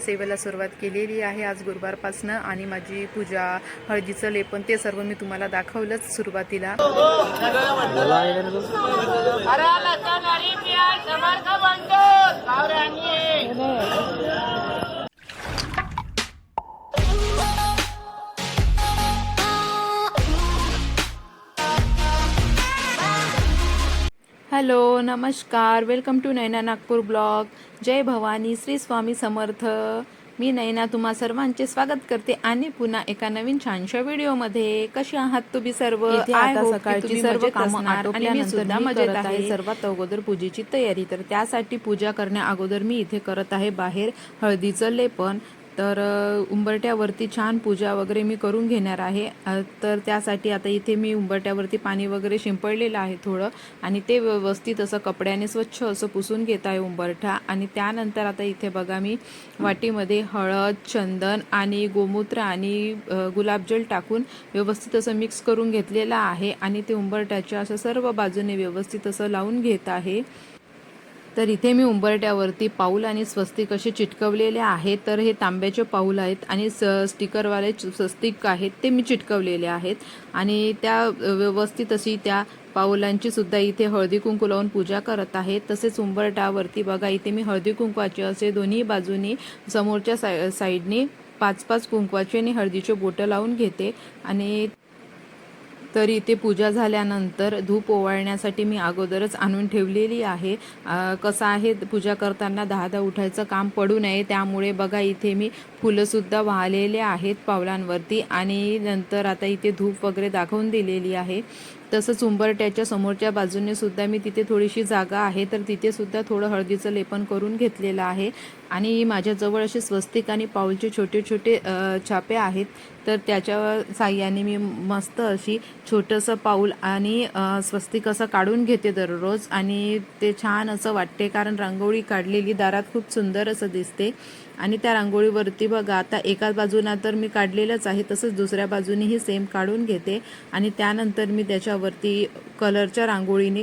सेवेला सुरुवात केलेली आहे आज गुरुवारपासनं आणि माझी पूजा हळदीचं लेपन ते सर्व मी तुम्हाला दाखवलंच सुरुवातीला. हॅलो नमस्कार. Welcome to Naina Nagpur blog जय भवानी श्री स्वामी समर्थ. मी नैना तुम्हा सर्वांचे स्वागत करते आणि पुन्हा एका नवीन छानशा व्हिडिओमध्ये. कशी आहात तुम्ही सर्व? सकाळची सर्व मजेत आहे. सर्वात अगोदर पूजेची तयारी. तर त्यासाठी पूजा करण्या अगोदर मी इथे करत आहे बाहेर हळदीचं लेपन. तर उंबरट्यावरती छान पूजा वगैरे मी करून घेणार आहे. तर त्यासाठी आता इथे मी उंबरट्यावरती पाणी वगैरे शिंपडलेलं आहे थोडं आणि ते व्यवस्थित असं कपड्याने स्वच्छ असं पुसून घेत आहे उंबरठा. आणि त्यानंतर आता इथे बघा मी वाटीमध्ये हळद चंदन आणि गोमूत्र आणि गुलाबजल टाकून व्यवस्थित असं मिक्स करून घेतलेलं आहे आणि ते उंबरट्याच्या असं सर्व बाजूने व्यवस्थित असं लावून घेत आहे. तर इथे मी उंबरट्यावरती पाऊल आणि स्वस्तिक असे चिटकवलेले आहेत तर हे तांब्याचे पाऊल आहेत आणि स स्टिकरवाले स्वस्तिक आहेत ते मी चिटकवलेले आहेत. आणि त्या व्यवस्थित अशी त्या पाऊलांची सुद्धा इथे हळदी कुंकू लावून पूजा करत आहे. तसेच उंबरट्यावरती बघा इथे मी हळदी कुंकवाचे असे दोन्ही बाजूनी समोरच्या साई साईडने पाच पाच कुंकवाचे आणि हळदीचे बोटं लावून घेते. आणि तर इथे पूजा झाल्यानंतर धूप ओवाळण्यासाठी मी अगोदरच आणून ठेवलेली आहे. कसं आहे पूजा करताना दहा दहा उठायचं काम पडू नये त्यामुळे बघा इथे मी फुलंसुद्धा वाहलेले आहेत पावलांवरती आणि नंतर आता इथे धूप वगैरे दाखवून दिलेली आहे. तसंच उंबरट्याच्या समोरच्या बाजूने सुद्धा मी तिथे थोडीशी जागा आहे तर तिथे सुद्धा थोडं हळदीचं लेपन करून घेतलेलं आहे. आणि माझ्याजवळ असे स्वस्तिक आणि पाऊलचे छोटे छोटे छापे आहेत. तर त्याच्या साह्याने मी मस्त अशी छोटंसं पाऊल आणि स्वस्तिक असं काढून घेते दररोज. आणि ते छान असं वाटते कारण रांगोळी काढलेली दारात खूप सुंदर असं दिसते. आणि त्या रांगोळीवरती बघा आता एकाच बाजूला तर मी काढलेलंच आहे तसंच दुसऱ्या बाजूनेही सेम काढून घेते. आणि त्यानंतर मी त्याच्यावरती कलरच्या रांगोळीने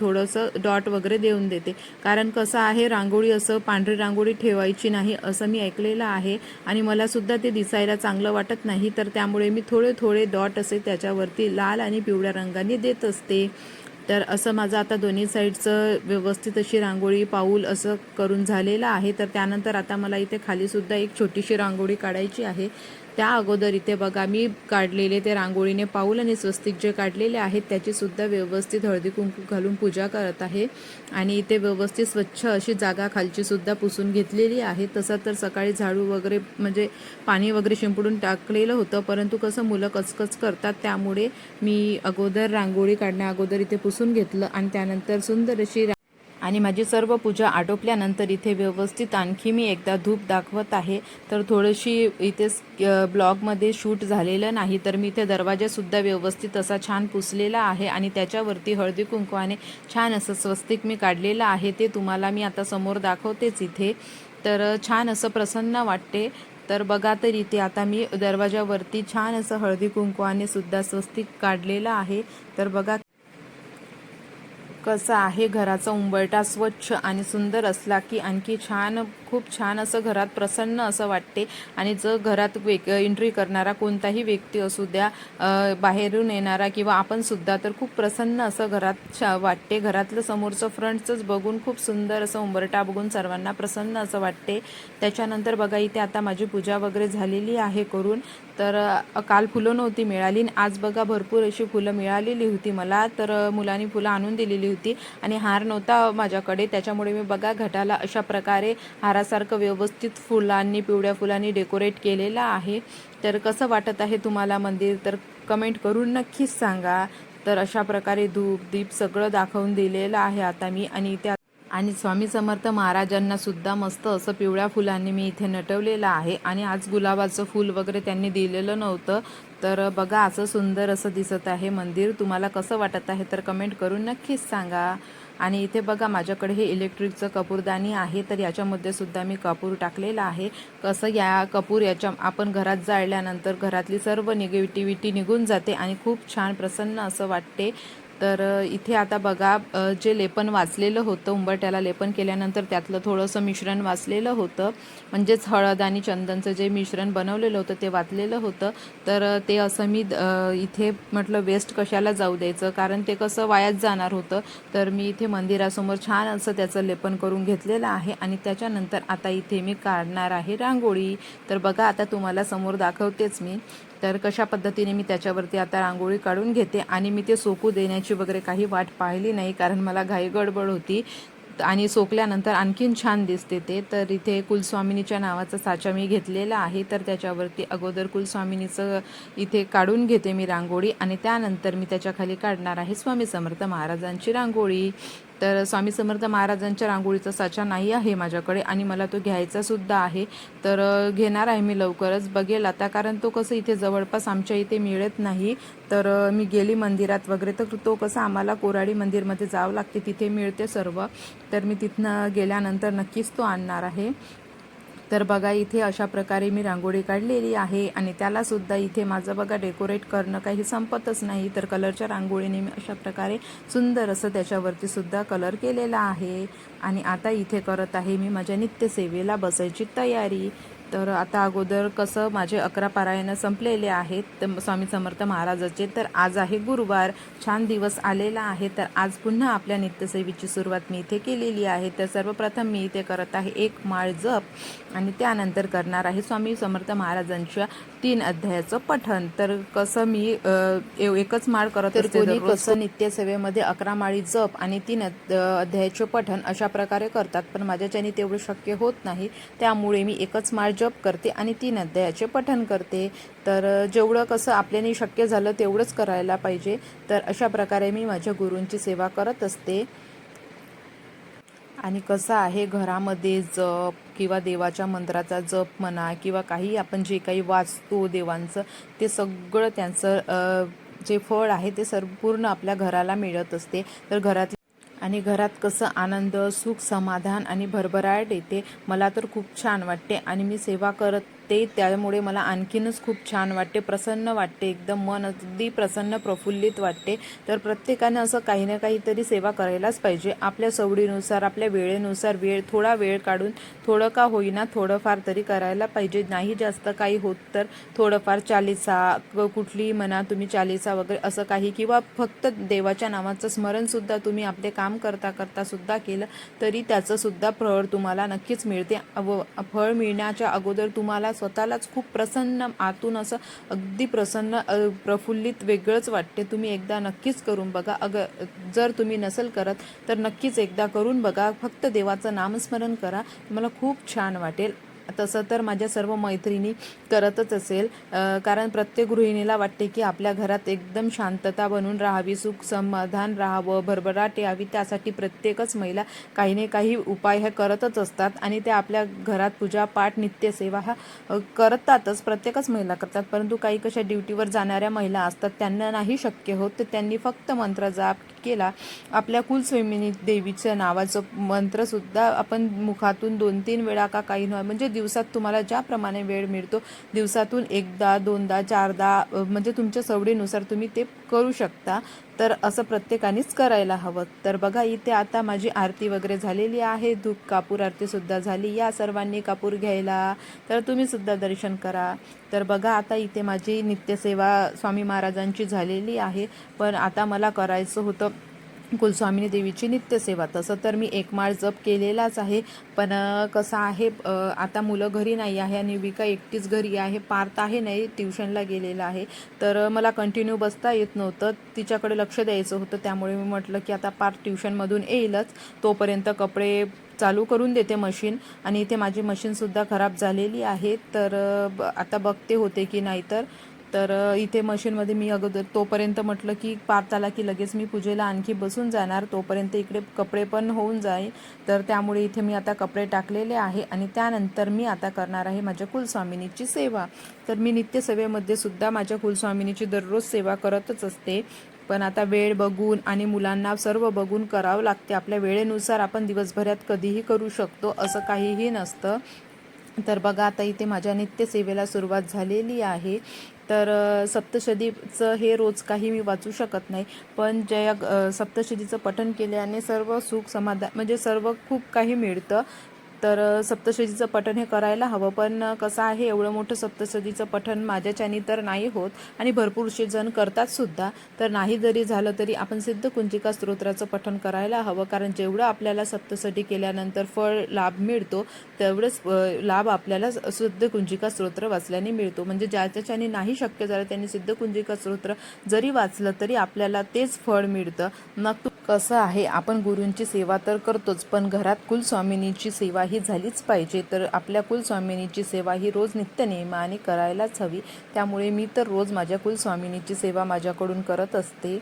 थोडंसं डॉट वगैरे देऊन देते. कारण कसं आहे रांगोळी असं पांढरी रांगोळी ठेवायची नाही असं मी ऐकलेलं आहे. आणि मलासुद्धा ते दिसायला चांगलं वाटत नाही तर त्यामुळे मी थोडे थोडे डॉट असे त्याच्यावरती लाल आणि पिवळ्या रंगाने देत असते. तर असं माझं आता दोन्ही साईडचं व्यवस्थित अशी रांगोळी पाऊल असं करून झालेलं आहे. तर त्यानंतर आता मला इथे खालीसुद्धा एक छोटीशी रांगोळी काढायची आहे. त्या अगोदर इथे बघा मी काढलेले ते रांगोळीने पाऊल आणि स्वस्तिक जे काढलेले आहेत त्याचीसुद्धा व्यवस्थित हळदी कुंकू घालून पूजा करत आहे. आणि इथे व्यवस्थित स्वच्छ अशी जागा खालचीसुद्धा पुसून घेतलेली आहे. तसं तर सकाळी झाडू वगैरे म्हणजे पाणी वगैरे शिंपडून टाकलेलं होतं परंतु कसं मुलं कचकच करतात त्यामुळे मी अगोदर रांगोळी काढण्या अगोदर इथे पुसून घेतलं. आणि त्यानंतर सुंदर अशी आणि माझी सर्व पूजा आटोपल्यानंतर इथे व्यवस्थित आणखी मी एकदा धूप दाखवत आहे. तर थोडीशी इथे ब्लॉगमध्ये शूट झालेलं नाही तर मी इथे दरवाजासुद्धा व्यवस्थित असा छान पुसलेला आहे आणि त्याच्यावरती हळदी कुंकवाने छान असं स्वस्तिक मी काढलेलं आहे ते तुम्हाला मी आता समोर दाखवतेच इथे. तर छान असं प्रसन्न वाटते. तर बघा तर इथे आता मी दरवाजावरती छान असं हळदी कुंकवाने सुद्धा स्वस्तिक काढलेलं आहे. तर बघा कसं आहे घराचा उंबरटा स्वच्छ आणि सुंदर असला की आणखी छान खूप छान असं घरात प्रसन्न असं वाटते. आणि जर घरात वेग एंट्री करणारा कोणताही व्यक्ती असू द्या बाहेरून येणारा किंवा आपण सुद्धा तर खूप प्रसन्न असं घरात वाटते. घरातलं समोरचं फ्रंटचंच बघून खूप सुंदर असं उंबरटा बघून सर्वांना प्रसन्न असं वाटते. त्याच्यानंतर बघा इथे आता माझी पूजा वगैरे झालेली आहे करून. तर काल फुलं नव्हती मिळाली. आणि आज बघा भरपूर अशी फुलं मिळालेली होती मला. तर मुलांनी फुलं आणून दिलेली होती आणि हार नव्हता माझ्याकडे. त्याच्यामुळे मी बघा घटाला अशा प्रकारे हारासारखं व्यवस्थित फुलांनी पिवळ्या फुलांनी डेकोरेट केलेलं आहे. तर कसं वाटत आहे तुम्हाला मंदिर? तर कमेंट करून नक्कीच सांगा. तर अशा प्रकारे धूप दीप सगळं दाखवून दिलेलं आहे आता मी आणि त्या आणि स्वामी समर्थ महाराजांना सुद्धा मस्त असं पिवळ्या फुलांनी मी इथे नटवलेलं आहे. आणि आज गुलाबाचं फूल वगैरे त्यांनी दिलेलं नव्हतं. तर बघा असं सुंदर असं दिसत आहे मंदिर. तुम्हाला कसं वाटत आहे तर कमेंट करून नक्कीच सांगा. आणि इथे बघा माझ्याकडे हे इलेक्ट्रिकचं कपूरदानी आहे तर याच्यामध्ये सुद्धा मी कपूर टाकलेला आहे. कसं या कपूर याच्या आपण घरात जाळल्यानंतर घरातली सर्व निगेटिव्हिटी निघून जाते आणि खूप छान प्रसन्न असं वाटते. तर इथे आता बघा जे लेपन वाचलेलं होतं उंबरट्याला लेपन केल्यानंतर त्यातलं थोडंसं मिश्रण वाचलेलं होतं. म्हणजेच हळद आणि चंदनचं जे मिश्रण बनवलेलं होतं ते वाचलेलं होतं. तर ते असं मी इथे म्हटलं वेस्ट कशाला जाऊ द्यायचं? कारण ते कसं वायाच जाणार होतं. तर मी इथे मंदिरासमोर छान असं त्याचं लेपन करून घेतलेलं आहे आणि त्याच्यानंतर आता इथे मी काढणार आहे रांगोळी. तर बघा आता तुम्हाला समोर दाखवतेच मी. तर कशा पद्धतीने मी त्याच्यावरती आता रांगोळी काढून घेते आणि मी ते सोकू देण्याची वगैरे काही वाट पाहिली नाही कारण मला घाई गडबड होती. आणि सोकल्यानंतर आणखीन छान दिसते ते. तर इथे कुलस्वामिनीच्या नावाचा साचा मी घेतलेला आहे. तर त्याच्यावरती अगोदर कुलस्वामिनीचं इथे काढून घेते मी रांगोळी आणि त्यानंतर मी त्याच्याखाली काढणार आहे स्वामी समर्थ महाराजांची रांगोळी. तर स्वामी समर्थ महाराजांच्या रांगोळीचा साचा नाही आहे माझ्याकडे आणि मला तो घ्यायचा सुद्धा आहे. तर घेणार आहे मी लवकरच. बघेल आता कारण तो कसं इथे जवळपास आमच्या इथे मिळत नाही. तर मी गेली मंदिरात वगैरे तर तो कसं आम्हाला कोराडी मंदिरमध्ये जावं लागते तिथे मिळते सर्व. तर मी तिथनं गेल्यानंतर नक्कीच तो आणणार आहे. तर बघा इथे अशा प्रकारे मी रांगोळी काढलेली आहे आणि त्याला सुद्धा इथे माझं बघा डेकोरेट करणं काही संपतच नाही. तर कलरच्या रांगोळीने मी अशा प्रकारे सुंदर असं त्याच्यावरती सुद्धा कलर केलेला आहे. आणि आता इथे करत आहे मी माझ्या नित्यसेवेला बसायची तयारी. तर आता अगोदर कसं माझे अकरा पारायणं संपलेले आहेत तर स्वामी समर्थ महाराजाचे. तर आज आहे गुरुवार छान दिवस आलेला आहे तर आज पुन्हा आपल्या नित्यसेवेची सुरुवात मी इथे केलेली आहे. तर सर्वप्रथम मी इथे करत आहे एक माळ जप आणि त्यानंतर करणार आहे स्वामी समर्थ महाराजांच्या तीन अध्यायाचं पठण. तर कसं मी एकच माळ करत असते कोणी कसं नित्यसेवेमध्ये अकरा माळी जप आणि तीन अध- अध्यायाचे पठण अशा प्रकारे करतात. पण माझ्याच्याने तेवढं शक्य होत नाही. त्यामुळे मी एकच माळ जप करते आणि तीन अध्यायाचे पठण करते. तर जेवढं कसं आपल्याने शक्य झालं तेवढंच करायला पाहिजे. तर अशा प्रकारे मी माझ्या गुरूंची सेवा करत असते. आणि कसं आहे घरामध्ये जप किंवा देवाच्या मंत्राचा जप म्हणा किंवा काही आपण जे काही वाचतो देवांचं ते सगळं त्यांचं जे फळ आहे ते संपूर्ण आपल्या घराला मिळत असते. तर घरात आणि घरात कसं आनंद सुख समाधान आणि भरभराट येते मला तर खूप छान वाटते. आणि मी सेवा करत ते त्यामुळे मला आणखीनच खूप छान वाटते. प्रसन्न वाटते एकदम. मन अगदी प्रसन्न प्रफुल्लित वाटते. तर प्रत्येकानं असं काही ना काहीतरी सेवा करायलाच पाहिजे. आपल्या सवडीनुसार आपल्या वेळेनुसार वेळ थोडा वेळ काढून थोडं का होईना थोडंफार तरी करायला पाहिजे. नाही जास्त काही होत तर थोडंफार चालीसा क- म्हणा तुम्ही चालीसा वगैरे असं काही किंवा फक्त देवाच्या नावाचं स्मरणसुद्धा तुम्ही आपले काम करता करता सुद्धा केलं तरी त्याचंसुद्धा फळ तुम्हाला नक्कीच मिळते. व फळ मिळण्याच्या अगोदर तुम्हाला स्वतःलाच खूप प्रसन्न आतून असं अगदी प्रसन्न प्रफुल्लित वेगळंच वाटते. तुम्ही एकदा नक्कीच करून बघा. अग जर तुम्ही नसेल करत तर नक्कीच एकदा करून बघा. फक्त देवाचं नामस्मरण करा. तुम्हाला खूप छान वाटेल. तसं तर माझ्या सर्व मैत्रिणी करतच असेल. कारण प्रत्येक गृहिणीला वाटते की आपल्या घरात एकदम शांतता बनून राहावी सुख समाधान राहावं भरभराट यावी. त्यासाठी प्रत्येकच महिला काही ना काही उपाय हे करतच असतात आणि ते आपल्या घरात पूजापाठ नित्यसेवा हा करतातच प्रत्येकच महिला करतात. परंतु काही कशा ड्युटीवर जाणाऱ्या महिला असतात त्यांना नाही शक्य होत तर त्यांनी फक्त मंत्र जाप केला. आपल्या कुलस्वामिनी देवीच्या नावाचं मंत्रसुद्धा आपण मुखातून दोन तीन वेळा का काही नव्हे म्हणजे दिवसात तुम्हाला ज्याप्रमाणे वेळ मिळतो दिवसातून एकदा दोनदा चारदा म्हणजे तुमच्या सवडीनुसार तुम्ही ते करू शकता. तर असं प्रत्येकानेच करायला हवं. तर बघा इथे आता माझी आरती वगैरे झालेली आहे. धूप कापूर आरतीसुद्धा झाली. या सर्वांनी कापूर घ्यायला तर तुम्हीसुद्धा दर्शन करा. तर बघा आता इथे माझी नित्यसेवा स्वामी महाराजांची झालेली आहे. पण आता मला करायचं होतं कुलस्वामिनी देवीची नित्यसेवा. तसं तर मी एक माळ जप केलेलाच आहे पण कसं आहे आता मुलं घरी नाही आहे आणि विका एकटीच घरी आहे पार्थ आहे नाही ट्युशनला गेलेला आहे. तर मला कंटिन्यू बसता येत नव्हतं तिच्याकडे लक्ष द्यायचं होतं त्यामुळे मी म्हटलं की आता पार्थ ट्युशनमधून येईलच तोपर्यंत कपडे चालू करून देते मशीन आणि इथे माझी मशीनसुद्धा खराब झालेली आहे. तर ब- आता बघते होते की नाही तर तर इथे मशीनमध्ये मी अगोदर तोपर्यंत म्हटलं की पार आला की लगेच मी पूजेला आणखी बसून जाणार. तोपर्यंत इकडे कपडे पण होऊन जाईल. तर त्यामुळे इथे मी आता कपडे टाकलेले आहे आणि त्यानंतर मी आता करणार आहे माझ्या कुलस्वामिनीची सेवा. तर मी नित्यसेवेमध्ये सुद्धा माझ्या कुलस्वामिनीची दररोज सेवा करतच असते. पण आता वेळ बघून आणि मुलांना सर्व बघून करावं लागते. आपल्या वेळेनुसार आपण दिवसभरात कधीही करू शकतो असं काहीही नसतं. तर बघा आता इथे माझ्या नित्यसेवेला सुरुवात झालेली आहे. तर सप्तशदीचं हे रोज काही मी वाचू शकत नाही. पण ज्या सप्तशदीचं पठन केल्याने सर्व सुख समाधान म्हणजे सर्व खूप काही मिळतं. तर सप्तशतीचं पठण हे करायला हवं. पण कसं आहे एवढं मोठं सप्तशतीचं पठण माझ्याच्यानी तर नाही होत आणि भरपूरसे जण करतात सुद्धा. तर नाही जरी झालं तरी आपण सिद्ध कुंजिका स्तोत्राचं पठण करायला हवं. कारण जेवढं आपल्याला सप्तशती केल्यानंतर फळ लाभ मिळतो तेवढंच लाभ आपल्याला सिद्ध कुंजिका स्तोत्र वाचल्याने मिळतो. म्हणजे ज्याच्याच्याने नाही शक्य झालं त्यांनी सिद्ध कुंजिका स्तोत्र जरी वाचलं तरी आपल्याला तेच फळ मिळतं. नक्की कसं आहे आपण गुरूंची सेवा तर करतोच पण घरात कुलस्वामिनीची सेवा ही झालीच पाहिजे. तर आपल्या कुलस्वामिनीची सेवा ही रोज नित्यनेमाने करायलाच हवी. त्यामुळे मी तर रोज माझ्या कुलस्वामिनीची सेवा माझ्याकडून करत असते.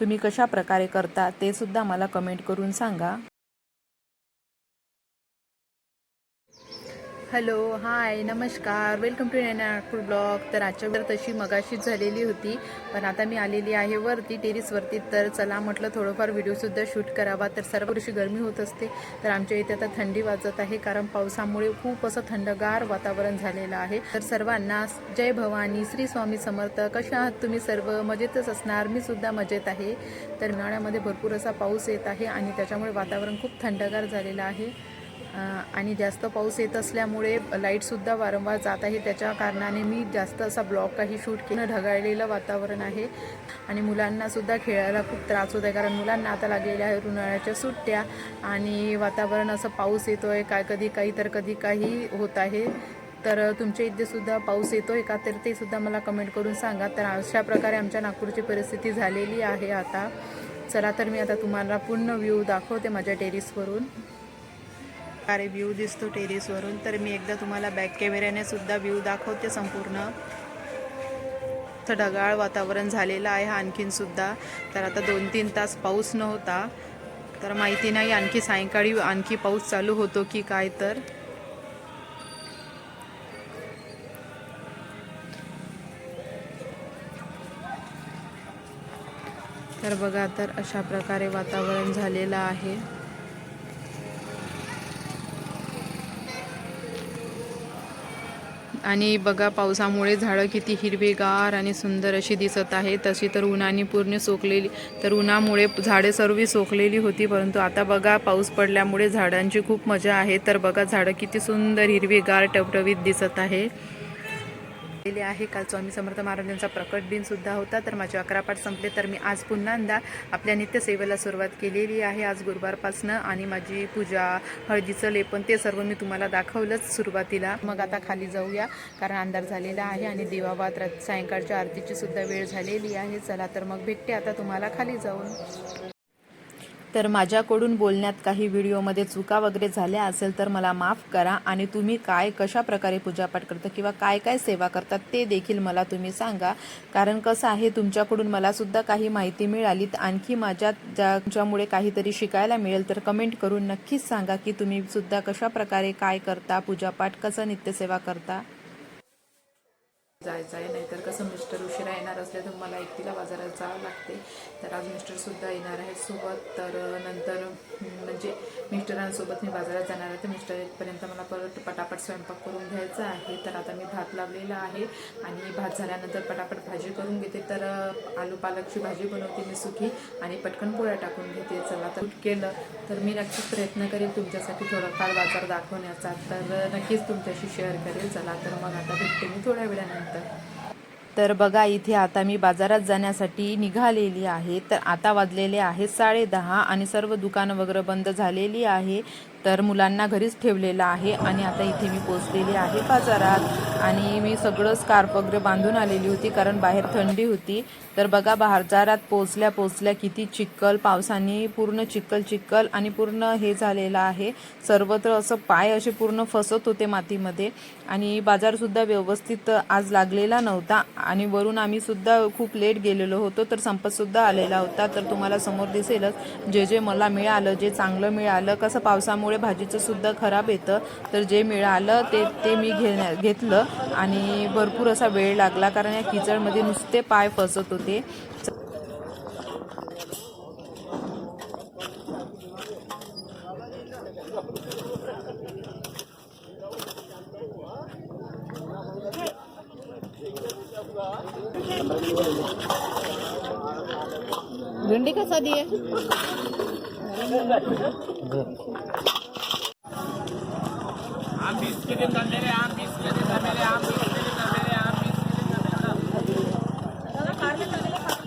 तुम्ही कशा प्रकारे करता ते सुद्धा मला कमेंट करून सांगा. हॅलो हाय नमस्कार. वेलकम टू नागपूर ब्लॉग तर आजच्या वेळ तशी मगाशीच झालेली होती पण आता मी आलेली आहे वरती टेरिसवरती तर चला म्हटलं थोडंफार व्हिडिओसुद्धा शूट करावा. तर सर्व वर्षी गरमी होत असते तर आमच्या इथे आता थंडी वाजत आहे कारण पावसामुळे खूप असं थंडगार वातावरण झालेलं आहे. तर सर्वांना जय भवानी श्री स्वामी समर्थ. कशा आहात तुम्ही सर्व? मजेतच असणार? मी सुद्धा मजेत आहे. तर उन्हाळ्यामध्ये भरपूर असा पाऊस येत आहे आणि त्याच्यामुळे वातावरण खूप थंडगार झालेलं आहे. आणि जास्त पाऊस येत असल्यामुळे लाईटसुद्धा वारंवार जात आहे. त्याच्या कारणाने मी जास्त असा ब्लॉक काही शूट केलं ढगाळलेलं वातावरण आहे. आणि मुलांनासुद्धा खेळायला खूप त्रास होत आहे कारण मुलांना आता लागलेल्या आहेत उन्हाळ्याच्या सुट्ट्या. आणि वातावरण असं पाऊस येतो आहे काय कधी काही तर कधी काही होत आहे. तर तुमच्या इथे सुद्धा पाऊस आहे का? तर ते सुद्धा मला कमेंट करून सांगा. तर अशा प्रकारे आमच्या नागपूरची परिस्थिती झालेली आहे आता. चला तर मी आता तुम्हाला पूर्ण व्ह्यू दाखवते माझ्या टेरिसवरून अरे व्ह्यू दिसतो टेरेसवरून तर मी एकदा तुम्हाला बॅक कॅमेऱ्याने सुद्धा व्ह्यू दाखवते संपूर्ण. तर ढगाळ वातावरण झालेलं आहे आणखीन सुद्धा. तर आता दोन तीन तास पाऊस नव्हता. तर माहिती नाही आणखी सायंकाळी आणखी पाऊस चालू होतो की काय तर. तर बघा तर अशा प्रकारे वातावरण झालेलं आहे. आणि बघा पावसामुळे झाडं किती हिरवेगार आणि सुंदर अशी दिसत आहे तशी तर उन्हाने पूर्ण सोकलेली तर उन्हामुळे झाडे सर्व सोकलेली होती परंतु आता बघा पाऊस पडल्यामुळे झाडांची खूप मजा आहे. तर बघा झाडं किती सुंदर हिरवीगार टवटवीत दिसत आहे. केले आहे. काल स्वामी समर्थ महाराजांचा प्रकट दिन सुद्धा होता. तर माझे अकरा पाठ संपले. तर मी आज पुन्हा आपल्या नित्यसेवेला सुरुवात केलेली आहे. आज गुरुवारपासनं आणि माझी पूजा हळदीचं लेपन ते सर्व मी तुम्हाला दाखवलंच सुरुवातीला. मग आता खाली जाऊया कारण अंधार झालेला आहे आणि देवाबात सायंकाळच्या आरतीची सुद्धा वेळ झालेली आहे. चला तर मग भेटते आता तुम्हाला खाली जाऊन. तर माझ्याकडून बोलण्यात काही व्हिडिओमध्ये चुका वगैरे झाल्या असेल तर मला माफ करा आणि तुम्ही काय कशा प्रकारे पूजापाठ करता किंवा काय काय सेवा करतात ते देखील मला तुम्ही सांगा. कारण कसं आहे तुमच्याकडून मलासुद्धा काही माहिती मिळाली तर आणखी माझ्या ज्या तुमच्यामुळे काहीतरी शिकायला मिळेल तर कमेंट करून नक्कीच सांगा की तुम्ही सुद्धा कशा प्रकारे काय करता पूजापाठ कसं नित्यसेवा करता? जायचं आहे. नाहीतर कसं मिस्टर उशिरा येणार असले तर मला एकटीला बाजारात जावं लागते. तर आज मिस्टरसुद्धा येणार आहेत सोबत. तर नंतर म्हणजे मिस्टरांसोबत मी बाजारात जाणार आहे. तर मिस्टर येतपर्यंत मला परत पटापट स्वयंपाक करून घ्यायचा आहे. तर आता मी भात लावलेला आहे आणि भात झाल्यानंतर पटापट भाजी करून घेते. तर आलू पालकची भाजी बनवते मी सुखी आणि पटकन पोळ्या टाकून घेते. चला तर केलं तर मी नक्कीच प्रयत्न करेल तुमच्यासाठी थोडाफार बाजार दाखवण्याचा. तर नक्कीच तुमच्याशी शेअर करेल. चला तर मग आता भेटते मी थोड्या वेळानंतर. तर बघा इथे आता मी बाजारात जाण्यासाठी निघालेली आहे. तर आता वाजलेले आहे साडेदहा आणि सर्व दुकानं वगैरे बंद झालेली आहे. तर मुलांना घरीच ठेवलेलं आहे आणि आता इथे मी पोचलेली आहे बाजारात. आणि मी सगळं स्कार्फ वगैरे बांधून आलेली होती कारण बाहेर थंडी होती. तर बघा बाजारात पोचल्या पोचल्या किती चिक्कल पावसाने पूर्ण चिक्कल चिक्कल आणि पूर्ण हे झालेलं आहे. सर्वत्र असं पाय असे पूर्ण फसत होते मातीमध्ये. आणि बाजारसुद्धा व्यवस्थित आज लागलेला नव्हता. आणि वरून आम्ही सुद्धा खूप लेट गेलेलो होतो तर संपतसुद्धा आलेला होता. तर तुम्हाला समोर दिसेलच जे जे मला मिळालं जे चांगलं मिळालं कसं पावसामुळे त्यामुळे भाजीचंसुद्धा खराब येतं. तर जे मिळालं ते ते मी घेण्या घेतलं आणि भरपूर असा वेळ लागला कारण या किचडमध्ये नुसते पाय फसत होते. भिंडी कसा दिए iscrivete al mele ampi, iscrivete al mele ampi, iscrivete al mele ampi, iscrivete al mele ampi. Dalla parte, dalla parte.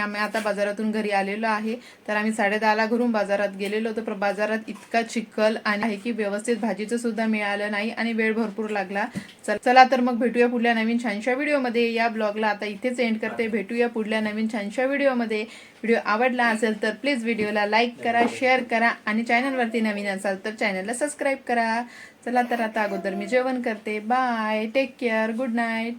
आम्ही आता बाजारातून घरी आलेलो आहे. तर आम्ही साडेदहाला घरून बाजारात गेलेलो. होतो पण बाजारात इतका चिखल आणि आहे की व्यवस्थित भाजीचं सुद्धा मिळालं नाही आणि वेळ भरपूर लागला. चल- चला तर मग भेटूया पुढल्या नवीन छानशा व्हिडिओमध्ये. या ब्लॉगला आता इथेच एंड करते. भेटूया पुढल्या नवीन छानशा व्हिडिओमध्ये. व्हिडिओ आवडला असेल तर प्लीज व्हिडिओला लाईक करा शेअर करा आणि चॅनलवरती नवीन असाल तर चॅनलला सबस्क्राईब करा. चला तर आता अगोदर मी जेवण करते. Bye take care good night